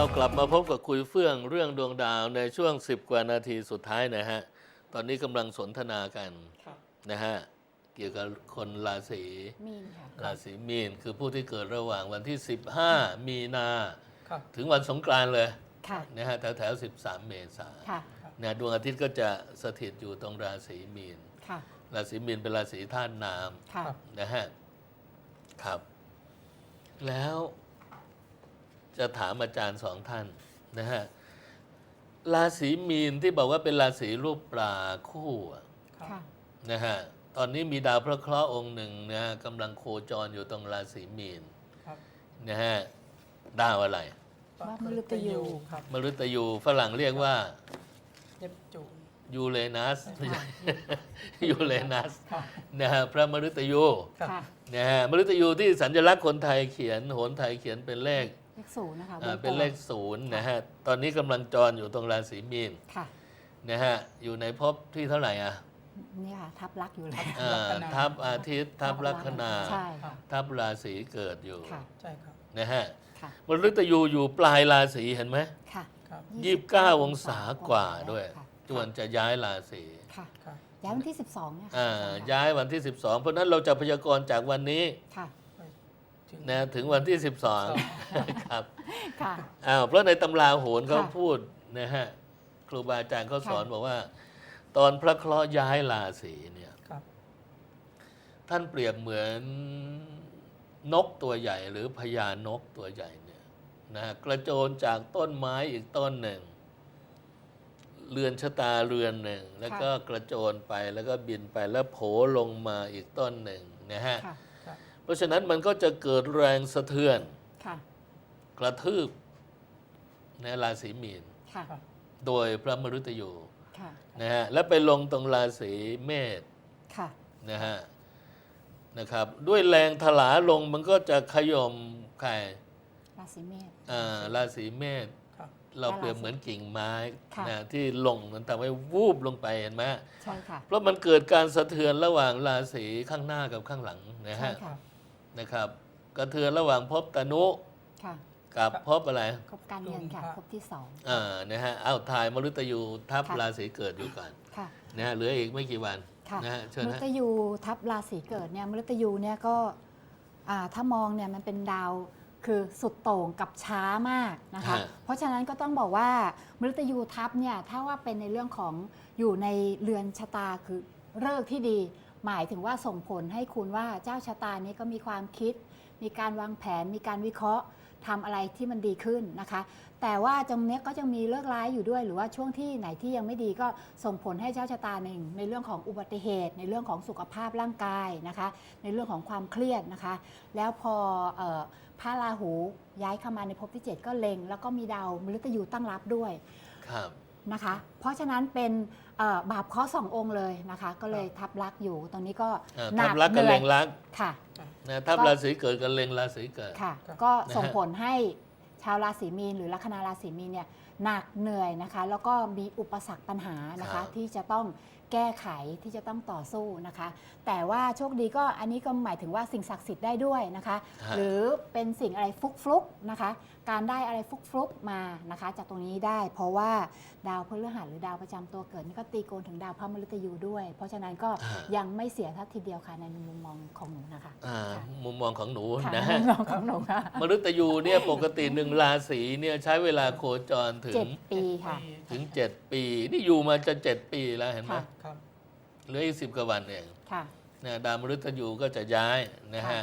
เรากลับมาพบกับคุยเฟื่องเรื่องดวงดาวในช่วง 10 กว่านาทีสุดท้ายนะฮะ ตอนนี้กำลังสนทนากันครับนะฮะ เกี่ยวกับคนราศีมีนค่ะราศีมีนคือผู้ที่เกิดระหว่างวันที่ 15 มีนาครับถึงวันสงกรานต์เลยค่ะนะฮะแถวแถวๆ13 เมษาค่ะนะดวงอาทิตย์ก็จะสถิตอยู่ตรงราศีมีนค่ะราศีมีนเป็นราศีธาตุน้ค่ะครับำนะฮะครับ แล้ว จะถามอาจารย์สองท่านนะฮะราศีมีนที่บอกว่าเป็นราศีรูปปลาคู่อะครับค่ะนะฮะตอนนี้มีดาวพระเคราะห์องค์หนึ่งนะฮะกำลังโคจรอยู่ตรงราศีมีนครับนะฮะดาวอะไรว่ามฤตยูครับมฤตยูฝรั่งเรียกว่าเนปจูนยูเรนัสไม่ใช่ค่ะยูเรนัสครับนะฮะพระมฤตยูครับค่ะนะฮะมฤตยูที่สัญลักษณ์คนไทยเขียนโหนไทยเขียนเป็นเลข เลขศูนย์นะคะอ่าวงกมเป็นเลขศูนย์นะฮะตอนนี้กำลังจรอยู่ตรงราศีมีนค่ะนะฮะอยู่ในภพที่เท่าไหร่อะนี่ค่ะทับลักษณ์อยู่แล้วอ่าทับอาทิตย์ทับลัคนาใช่ครับทับราศีเกิดอยู่ค่ะใช่ครับ นะฮะค่ะมฤตยูอยู่ปลายราศีเห็นไหม ค่ะครับ ยี่สิบเก้าองศากว่าด้วย ค่ะจวนจะย้ายราศีค่ะครับ ย้ายวันที่ 12เนี่ยอ่าค่ะย้ายวันที่ 12 เพราะฉะนั้นเราจะพยากรณ์จากวันนี้ ค่ะไปถึง นะถึงวันที่ 12 ครับค่ะ อ้าวเพราะในตำราโหนเขาค่ะ พูดนะฮะครูบาอาจารย์เขาสอนค่ะบอกว่า ตอนพระเคราะห์ย้ายราศีเนี่ย ครับ ท่านเปรียบเหมือนนกตัวใหญ่หรือพญานกตัวใหญ่เนี่ยนะฮะกระโจนจากต้นไม้อีกต้นหนึ่ง เรือนชะตาเรือนหนึ่ง แล้วก็กระโจนไปแล้วก็บินไปแล้วโผล่ลงมาอีกต้นหนึ่งนะฮะ ค่ะค รับเพราะฉะนั้นมันก็จะเกิดแรงสะเทือนค่ะกระทืบในราศีมีนค่ะครับโดยพระมฤตยูค่ะนะฮะแล้วไปลงตรงราศีเมษค่ะนะฮะนะครับ ด้วยแรงถลาลงมันก็จะขยมใครราศีเมษอ่าราศีเมษครับเราเปรียบเหมือนกิ่งไม้ค่ะนะที่ลงมันทำให้วูบลงไปเห็นไหมใช่ค่ะเพราะมันเกิดการสะเทือนระหว่างราศีข้างหน้ากับข้างหลังนะใช่ฮะค่ะ นะครับ กระเทือนระหว่างภพตนุค่ะกับภพอะไรครบการเงินค่ะครบที่สองอ่านะฮะเอาถ่ายมฤตยูทับค่ะราศีเกิดอยู่ก่อนค่ะนะฮะเหลืออีกไม่กี่วันค่ะนะฮะเชิญมฤนะตยูทับราศีเกิดเนี่ยมฤตยูเนี่ยก็อ่าถ้ามองเนี่ยมันเป็นดาวคือสุดโต่งกับช้ามากนะคะ เพราะฉะนั้นก็ต้องบอกว่ามฤตยูทับเนี่ยถ้าว่าเป็นในเรื่องของอยู่ในเรือนชะตาคือเลิกษ์ที่ดี หมายถึงว่าส่งผลให้คุณว่าเจ้าชะตานี้ก็มีความคิด มีการวางแผน มีการวิเคราะห์ทำอะไรที่มันดีขึ้นนะคะ แต่ว่าตรงเนี้ยก็จะมีเลิกร้ายอยู่ด้วย หรือว่าช่วงที่ไหนที่ยังไม่ดีก็ส่งผลให้เจ้าชะตาหนึ่งในเรื่องของอุบัติเหตุ ในเรื่องของสุขภาพร่างกายนะคะ ในเรื่องของความเครียดนะคะ แล้วพอออพระราหูย้ายเข้ามาในภพที่ 7 ก็เล็ง แล้วก็มีดาวมฤตยูตั้งรับด้วยครับ นะคะ เพราะฉะนั้นเป็นเอ่อบาปเคราะห์สององค์เลยนะคะ ก็เลยทับลักษณ์อยู่ตรงนี้ก็อ่าหนัทับรักกับหนื่เล็อยงรักค่ะนะทับก็ราศีเกิดกับเล็งราศีเกิดค่ะครับก็ส่งนะฮะผลให้ชาวราศีมีนหรือลัคนาราศีมีนเนี่ยหนักเหนื่อยนะคะ แล้วก็มีอุปสรรคปัญหานะคะ ที่จะต้อง แก้ไขที่จะต้องต่อสู้นะคะ แต่ว่าโชคดีก็อันนี้ก็หมายถึงว่าสิ่งศักดิ์สิทธิ์ได้ด้วยนะคะ ฮะ หรือเป็นสิ่งอะไรฟุกฟลุกๆนะคะ การได้อะไรฟุกฟลุกๆมานะคะ จากตรงนี้ได้ เพราะว่าดาวพฤหัสหรือดาวประจำตัวเกิดนี่ก็ตีโกนถึงดาวพระมฤตยูด้วย เพราะฉะนั้นก็อ่ายังไม่เสียทัทีเดียวค่ะในมุมมองของหนูนะคะอ่าค่ะมุมมองของหนูค่ะนะในฮะมุมมองของหนูค่ะมฤตยูเนี่ยปกติหนึ่งราศีเนี่ยใช้เวลาโคจรถึเจ็งดปีค่ะ ถึงเจ็ดปี นี่อยู่มาจะเจ็ดปีแล้วเห็นไหมค่ะครับ เหลืออีกสิบกว่าวันเองค่ะ นะดาวมฤตยูก็จะย้ายนะฮะค่ะ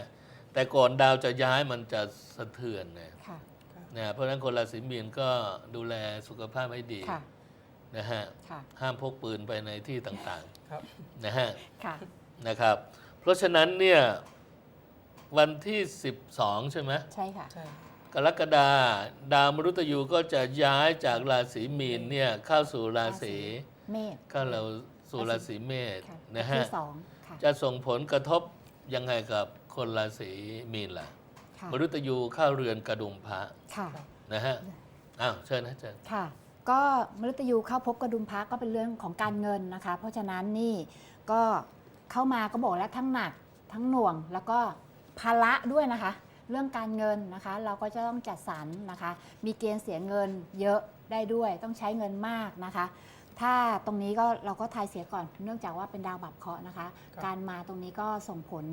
แต่ก่อนดาวจะย้ายมันจะสะเทือนนะค่ะ นะเพราะฉะนั้นคนราศีมีนก็ดูแลสุขภาพให้ดีค่ะ นะฮะค่ะ ห้ามพกปืนไปในที่ต่างครับ ๆนะฮะ ค่ะ นะครับ เพราะฉะนั้นเนี่ยวันที่ 12 ใช่ไหมใช่ค่ะ ใช่ กรกฎาดาวมฤตยูก็จะย้ายจากราศีมีนเนี่ยเข้าสู่ราศีเมษ เข้าเรา สู่ราศีเมษค่ะนะฮะ ที่สองค่ะจะส่งผลกระทบยังไงกับคนราศีมีนล่ะ ค่ะมฤตยูเข้าเรือนกระดุมพระค่ะ นะฮะ อ้าวเชิญนะเชิญ ค่ะ ก็มฤตยูเข้าพบกระดุมพระก็เป็นเรื่องของการเงินนะคะ เพราะฉะนั้นนี่ก็เข้ามาก็บอกแล้วทั้งหนักทั้งหน่วงแล้วก็ภาระด้วยนะคะ เรื่องการเงินนะคะ เราก็จะต้องจัดสรรนะคะ มีเกณฑ์เสียเงินเยอะได้ด้วยต้องใช้เงินมากนะคะ ถ้าตรงนี้ก็เราก็ทายเสียก่อน เนื่องจากว่าเป็นดาวบับเคราะห์นะคะ ครับ การมาตรงนี้ก็ส่งผล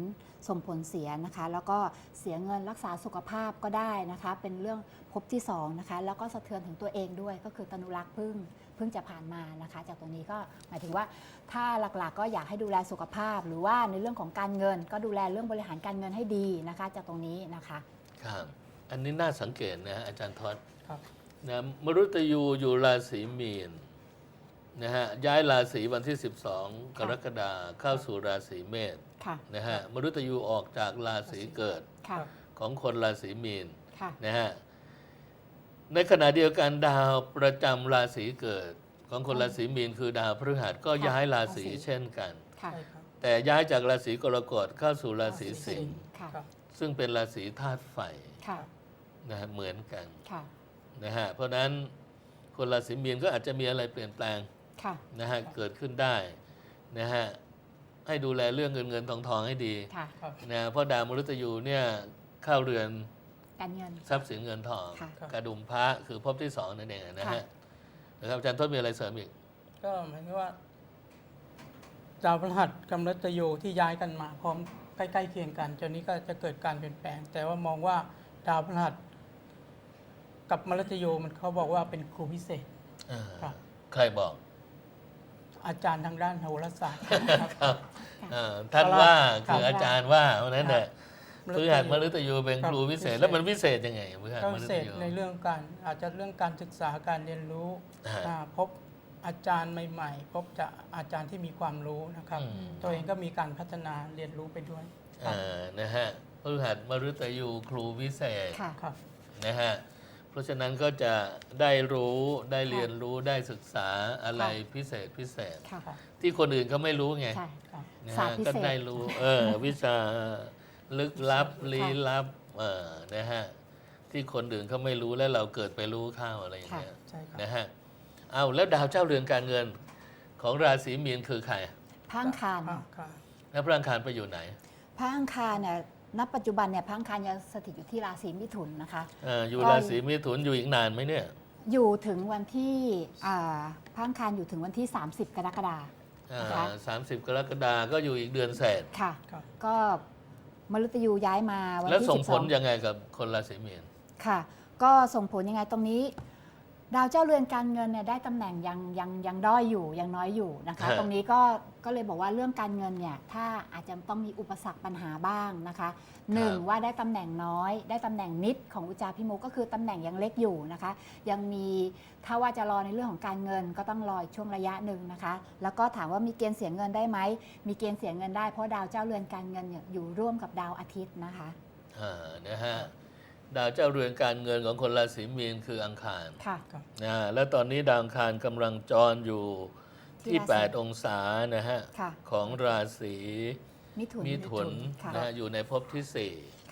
ส่งผลเสียนะคะ แล้วก็เสียเงินรักษาสุขภาพก็ได้นะคะ เป็นเรื่องภพที่สองนะคะ แล้วก็สะเทือนถึงตัวเองด้วย ก็คือตนุรักษ์พึ่งเพิ่งจะผ่านมานะคะ จากตรงนี้ก็หมายถึงว่าถ้าหลักๆ ก็อยากให้ดูแลสุขภาพ หรือว่าในเรื่องของการเงิน ก็ดูแลเรื่องบริหารการเงินให้ดีนะคะ จากตรงนี้นะคะ ครับอันนี้น่าสังเกตนะฮะอาจารย์ทอดครับ นะมรุตยูอยู่ราศีมีน นะฮะย้ายราศีวันที่ 12 กรกฎาคมเข้าสู่ราศีเมษค่ะ นะฮะมรุตยูออกจากราศีเกิดค่ะ ของคนราศีมีนค่ะ นะฮะในขณะเดียวกันดาวประจำราศีเกิด ของคนราศีมีนคือดาวพฤหัสก็ย้ายราศี เช่นกัน ค่ะ ใช่ครับ แต่ย้ายจากราศีกรกฎเข้าสู่ราศีสิงห์ค่ะ ครับ ซึ่งเป็นราศีธาตุไฟค่ะ นะฮะเหมือนกันค่ะ นะฮะเพราะฉะนั้นคนราศีมีนก็อาจจะมีอะไรเปลี่ยนแปลงค่ะ นะฮะเกิดขึ้นได้นะฮะให้ดูแลเรื่องเงินเงินทองทองให้ดีค่ะครับนะเพราะดาวมฤตยูเนี่ยเข้าเรือนการเงินทรัพย์สินเงินทองค่ะกระดุมพระคือภพที่สองนั่นเองนะค่ะฮะนะครับอาจารย์ทศมีอะไรเสริมอีก ก็หมายถึงว่าดาวพฤหัสกำลัตโยที่ย้ายกันมาพร้อมใกล้ๆเคียงกันจนนี้ก็จะเกิดการเปลี่ยนแปลง แต่ว่ามองว่าดาวพฤหัสกับมฤตโยมันเขาบอกว่าเป็นครูพิเศษอ่าครับใครบอก อาจารย์ทางด้านโหราศาสตร์ครับ ครับค่ะอ่าท่านว่าครับคืออาจารย์ว่าเพราะฉะนั้นเนี่ยพฤหัสมฤตยูเป็นครับครูพิเศษพิเศษ แล้วมันพิเศษยังไงพฤหัสก็มพิฤเศตษยู ในเรื่องการอาจจะเรื่องการศึกษาการเรียนรู้อ่าอ่าพบอาจารย์ใหม่ ๆ พบจะอาจารย์ที่มีความรู้นะครับ อืม ตัวเองก็มีการพัฒนาเรียนรู้ไปด้วยครับอ่านะฮะพฤหัสมฤตยูครูพิเศษค่ะ ครับนะฮะ เพราะฉะนั้นก็จะได้รู้ได้เรียนรู้ได้ศึกษาอะไรพิเศษพิเศษ ค่ะครับที่คนอื่นเขาไม่รู้ไงใช่ครับนะศาสฮะตร์พิเศษก็ได้รู้ เออ วิชาลึกลับลี้ลับเออนะฮะที่คนอื่นเขาไม่รู้แล้วเราเกิดไปรู้เข้าอะไรอย่างเงี้ยใช่ครับ นะฮะเอาแล้วดาวเจ้าเรือนการเงินของราศีมีนคือใคร พระอังคารอ่าครับแล้วพระอังคารไปอยู่ไหน พระอังคารเนี่ย ณปัจจุบันเนี่ยพระอังคารยังสถิตอยู่ที่ราศีมิถุนนะคะ เอออยู่ก็ราศีมิถุนอยู่อีกนานไหมเนี่ย อยู่ถึงวันที่อ่าพระอังคารอยู่ถึงวันที่ 30 กรกฎาคมค่ะสามสิบกรกฎาก็อยู่อีกเดือนเศษ ค่ะ ครับ ก็มฤตยูย้ายมาวันแล้วที่ส่งผล12ยังไงกับคนราศีมีน ค่ะ ก็ส่งผลยังไงตรงนี้ ดาวเจ้าเรือนการเงินเนี่ยได้ตำแหน่งยังยังยังด้อยอยู่ยังน้อยอยู่นะคะ ฮะ ตรงนี้ก็ก็เลยบอกว่าเรื่องการเงินเนี่ยถ้าอาจจะต้องมีอุปสรรคปัญหาบ้างนะคะหนึ่งว่าได้ตำแหน่งน้อย ได้ตำแหน่งนิดของอุจจาพิมุกก็คือตำแหน่งยังเล็กอยู่นะคะ ยังมีถ้าว่าจะรอในเรื่องของการเงินก็ต้องรออีกช่วงระยะหนึ่งนะคะ แล้วก็ถามว่ามีเกณฑ์เสียเงินได้ไหมมีเกณฑ์เสียเงินได้เพราะดาวเจ้าเรือนการเงินเนี่ยอยู่ร่วมกับดาวอาทิตย์นะคะ อ่านะฮะ ดาวเจ้าเรือนการเงินของคนราศีมีนคืออังคารค่ะ นะแล้วตอนนี้ดาวอังคารกำลังจรอยู่ที่ ที่ราศี8 องศานะฮะ ค่ะ ของราศีมิถุนมิถุนค่ะนะฮะอยู่ในภพที่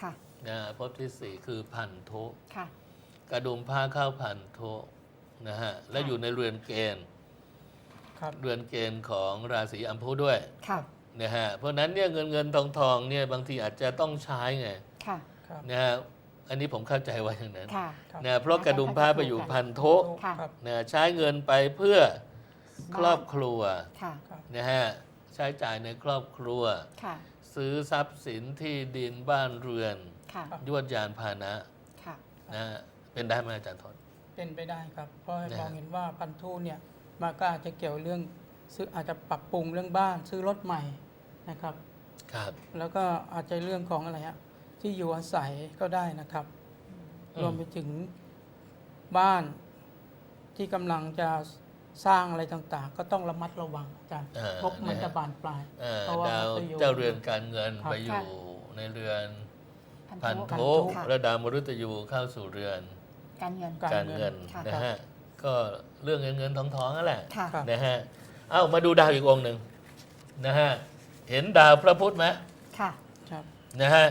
ค่ะ4นะภพทีสี่4คือพันธุค่ะ กระดุมผ้าเข้าพันธุนะฮะและค่ะ อยู่ในเรือนเกณฑ์ครับเรือนเกณฑ์ของราศีอัมพุด้วยค่ะ นะฮะเพราะฉะนั้นเนี่ยเงินเงินทองทองเนี่ยบางทีอาจจะต้องใช้ไงค่ะครับ นะฮะ อันนี้ผมเข้าใจว่าอย่างนั้นค่ะครับนะเพราะกระดุมผ้าไปอยู่พันธุค่ะ ครับ นะใช้เงินไปเพื่อครอบครัวค่ะ ครับนะฮะใช้จ่ายในครอบครัว ค่ะ ซื้อทรัพย์สินที่ดินบ้านเรือน ค่ะ ยวดยานพาหนะค่ะ นะฮะเป็นได้ไหมอาจารย์ทศ เป็นไปได้ครับ เพราะให้นะฮะมองเห็นว่าพันธุเนี่ยมันก็อาจจะเกี่ยวเรื่องซื้ออาจจะปรับปรุงเรื่องบ้านซื้อรถใหม่นะครับ ครับ แล้วก็อาจจะเรื่องของอะไรฮะ ที่อยู่อาศัยก็ได้นะครับอืมรวมไปถึงบ้านที่กำลังจะสร้างอะไรต่างๆ ก็ต้องระมัดระวังอาจารย์อ่าพบมันจะบานปลายเอ่อเพราะว่าดาวมันไปอยู่เจ้าเรือนการเงินครับไปอยู่ในเรือนพัพันนธุธุค่ะและดาวมฤตยูเข้าสู่เรือน การเงินการการเงินค่ะนะฮะก็เรื่องเงินเงินทองทองนั่นแหละค่ะครับนะฮะเอ้ามาดูดาวอีกองค์หนึ่งนะฮะเห็นดาวพระพุธไหมค่ะครับนะฮะ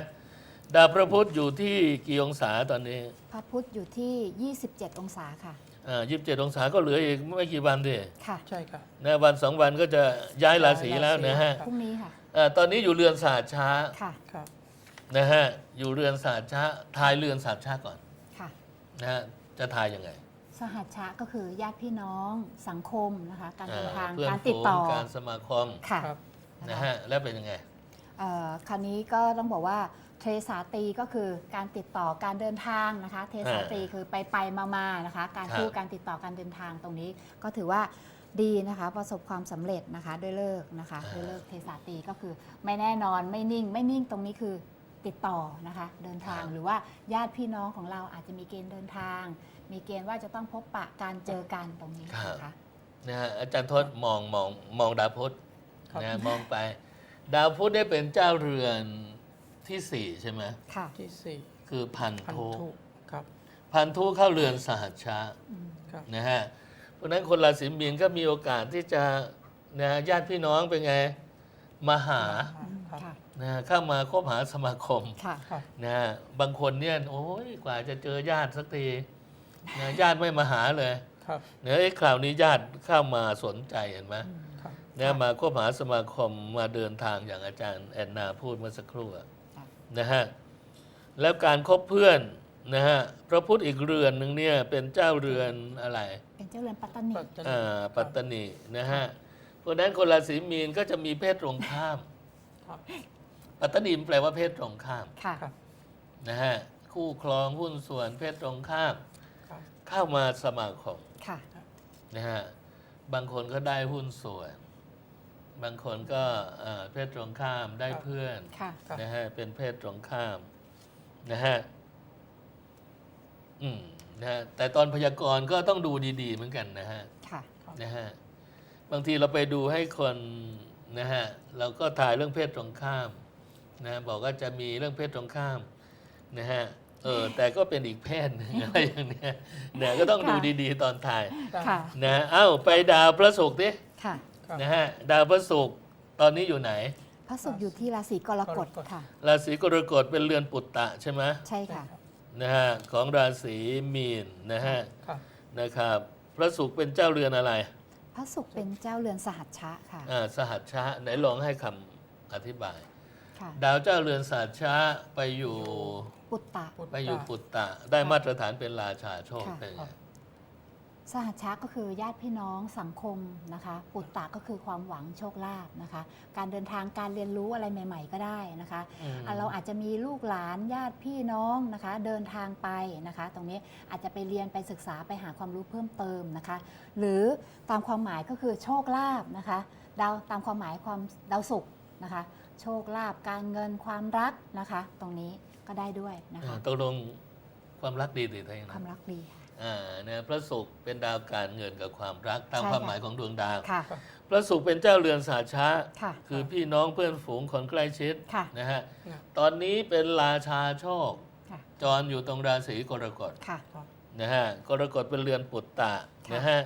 ดาวพระพุธอยู่ที่กี่องศาตอนนี้พระพุธอยู่ที่ 27 องศาค่ะ อ่ายี่สิบเจ็ดองศาก็เหลืออีกไม่กี่วันดิค่ะใช่ครับนะวันสองวันก็จะย้ายราศีแล้วนะฮะครับพรุ่งนี้ค่ะ อ่าตอนนี้อยู่เรือนศาสตร์ช้าค่ะ ครับ นะฮะอยู่เรือนสาชะทายเรือนสาชะก่อนค่ะ นะฮะจะทายยังไงสหัชชะก็คือญาติพี่น้องสังคมนะคะ การเดินทางเพื่อนการติดต่อฝูงการสมาคมค่ะครับ นะฮะแล้วเป็นยังไง เอ่อคราวนี้ก็ต้องบอกว่า เทสาตรีก็คือการติดต่อการเดินทางนะคะ เทสาตรีคือไปไปมามานะคะ การครับคู่การติดต่อการเดินทางตรงนี้ก็ถือว่าดีนะคะ ประสบความสำเร็จนะคะด้วยเลิกษ์นะคะด้วยเลิกษ์เทสาตรีก็คือไม่แน่นอนไม่นิ่ง ไม่นิ่งตรงนี้คือติดต่อนะคะ เดินทางหรือว่าญาติพี่น้องของเราอาจจะมีเกณฑ์เดินทาง มีเกณฑ์ว่าจะต้องพบปะการเจอกันตรงนี้นะคะนะฮะอาจารย์ทศมองมองมองดาวพุธครับนะมองไป ดาวพุธได้เป็นเจ้าเรือน ที่สี่ใช่ไหมค่ะ ที่สี่คือพันพันธุ ธุครับพันธุเข้าเรือนสหัชชะอืมครับนะฮะเพราะฉะนั้นคนราศีมีนก็มีโอกาสที่จะนะญาติพี่น้องเป็นไงมาหาครับค่ะ นะฮะเข้ามาคบหาสมาคมค่ะ ครับนะฮะบางคนเนี่ยโอ้ยกว่าจะเจอญาติสักทีนะญาติไม่มาหาเลยครับเนี่ยไอ้คราวนี้ญาติเข้ามาสนใจเห็นไหมครับเนี่ยมาคบหาสมาคมมาเดินทางอย่างอาจารย์แอนนาพูดเมื่อสักครู่อะค่ะ นะฮะแล้วการคบเพื่อนนะฮะพระพุทธอีกเรือนหนึ่งเนี่ยเป็นเจ้าเรือนอะไรเป็นเจ้าเรือนปัตตานีปัจจุบันอ่าปัตตานีนะฮะเพราะฉะนั้นคนราศีมีนก็จะมีเพศตรงข้ามครับปัตตานีแปลว่าเพศตรงข้ามค่ะครับนะฮะคู่ครองหุ้นส่วนเพศตรงข้ามครับเข้ามาสมาคมค่ะนะฮะบางคนก็ได้หุ้นส่วน บางคนก็เอ่อเพศตรงข้ามได้เพื่อนค่ะครับนะฮะเป็นเพศตรงข้ามนะฮะอืมนะฮะแต่ตอนพยากรณ์ก็ต้องดูดีๆ เหมือนกันนะฮะค่ะนะฮะบางทีเราไปดูให้คนนะฮะเราก็ถ่ายเรื่องเพศตรงข้ามนะบอกว่าจะมีเรื่องเพศตรงข้ามนะฮะเออแต่ก็เป็นอีกเพศหนึ่งอะไรอย่างเนี้ยเนี่ยก็ต้องดูค่ะดีๆตอนถ่ายได้ค่ะนะเอ้าไปดาวพระศุกร์ดิค่ะครับ นะฮะดาวพระศุกร์ตอนนี้อยู่ไหน พระศุกร์อยู่ที่ราศีกรกฎกรกฎค่ะ ราศีกรกฎเป็นเรือนปุตตะใช่ไหมใช่ค่ะนะฮะของราศีมีนนะฮะครับนะครับ พระศุกร์เป็นเจ้าเรือนอะไร พระศุกร์เป็นเจ้าเรือนสหัชชะค่ะอ่าสหัชชะไหนลองให้คำอธิบายค่ะดาวเจ้าเรือนสหัชชะไปอยู่ปุตตะปุตตะไปอยู่ปุตตะได้มาตรฐานเป็นราชาโชคค่ะเป็นไง สหัชชะก็คือญาติพี่น้องสังคมนะคะปุตตะก็คือความหวังโชคลาภนะคะ การเดินทางการเรียนรู้อะไรใหม่ ๆ ก็ได้นะคะอืมอะเราอาจจะมีลูกหลานญาติพี่น้องนะคะ เดินทางไปนะคะ ตรงนี้อาจจะไปเรียนไปศึกษาไปหาความรู้เพิ่มเติมนะคะ หรือตามความหมายก็คือโชคลาภนะคะดาวตามความหมายความดาวศุกร์นะคะ โชคลาภการเงินความรักนะคะ ตรงนี้ก็ได้ด้วยนะอ่าคะตกลงความรักดีติดอะไรอย่างควานั้มนรักดีค่ะอ่า นะพระศุกร์เป็นดาวการเงินกับความรักตามใช่ความค่ะหมายของดวงดาวค่ะ พระศุกร์เป็นเจ้าเรือนสหัชชะค่ะคือพี่น้องเพื่อนฝูงคนใกล้ชิดค่ะนะฮะนะตอนนี้เป็นราชาโชคค่ะจรอยู่ตรงราศีกรกฎค่ะครับนะฮะกรกฎเป็นเรือนปุตตะค่ะนะฮะ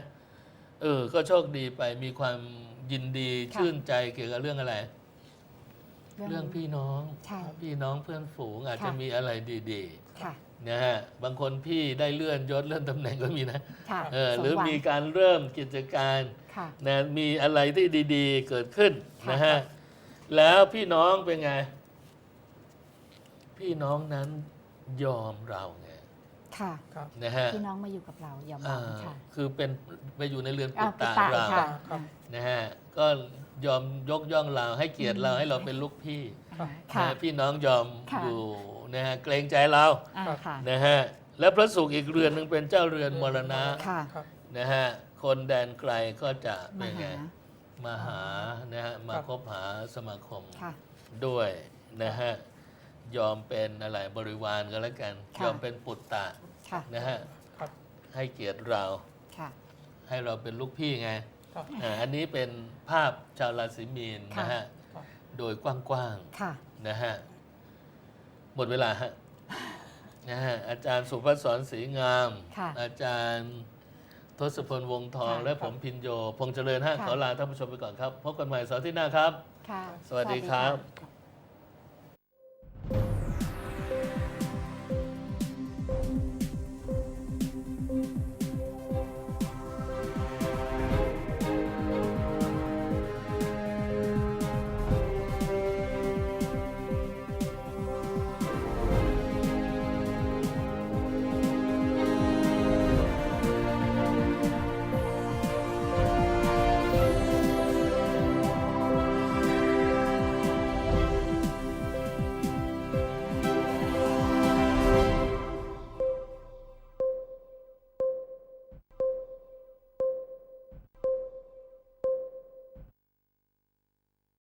เออก็โชคดีไปมีความยินดีค่ะชื่นใจเกี่ยวกับเรื่องอะไร เรื่องพี่น้องใช่พี่น้องเพื่อนฝูงอาจค่ะจะมีอะไรดีค่ะ ๆนะฮะบางคนพี่ได้เลื่อนยศเลื่อนตำแหน่งก็มีนะค่ะเออสหรือหวังมีการเริ่มกิจการค่ะ นะมีอะไรที่ดีๆ เกิดขึ้นค่ะ นะฮะแล้วพี่น้องเป็นไง พี่น้องนั้นยอมเราไงค่ะ ครับ นะฮะพี่น้องมาอยู่กับเราอย่าหวัอ่างค่ะคือเป็นไปอยู่ในเรือนปุอ่าตตะปุตตะเรา ค่ะครับนะฮะก็ ยอมยกย่องเราให้เกียรติเราให้เราเป็นลูกพี่อ่านะค่ะฮะพี่น้องยอมค่ะ อยู่นะฮะเกรงใจเราอ่าค่ะ นะฮะแล้วพระศุกร์อีกเรือนหนึ่งเป็นเจ้าเรือนมรณะค่ะครับนะฮะคนแดนไกลก็จะเป็มานไงหามาหานะฮะมาคบหาสมาคม ค่ะ ด้วยนะฮะยอมเป็นอะไรบริวารก็แล้วกัน ค่ะ ยอมเป็นปุตตะค่ะนะฮะครับให้เกียรติเราค่ะ ให้เราเป็นลูกพี่ไง ครับอ่าอันนี้เป็นภาพชาวราศีมีนค่ะนะฮะครับโดยกว้างค่ะ ๆนะฮะ หมดเวลาฮะ นะฮะ อาจารย์สุภศรศรีงาม ค่ะอาจารย์ทศพลวงศ์ทอง ค่ะและผมพินโย พงษ์เจริญฮะค่ะ ขอลาท่านผู้ชมไปก่อนครับ พบกันใหม่เสาร์ที่หน้าครับ ค่ะ สวัสดีครับค่ะ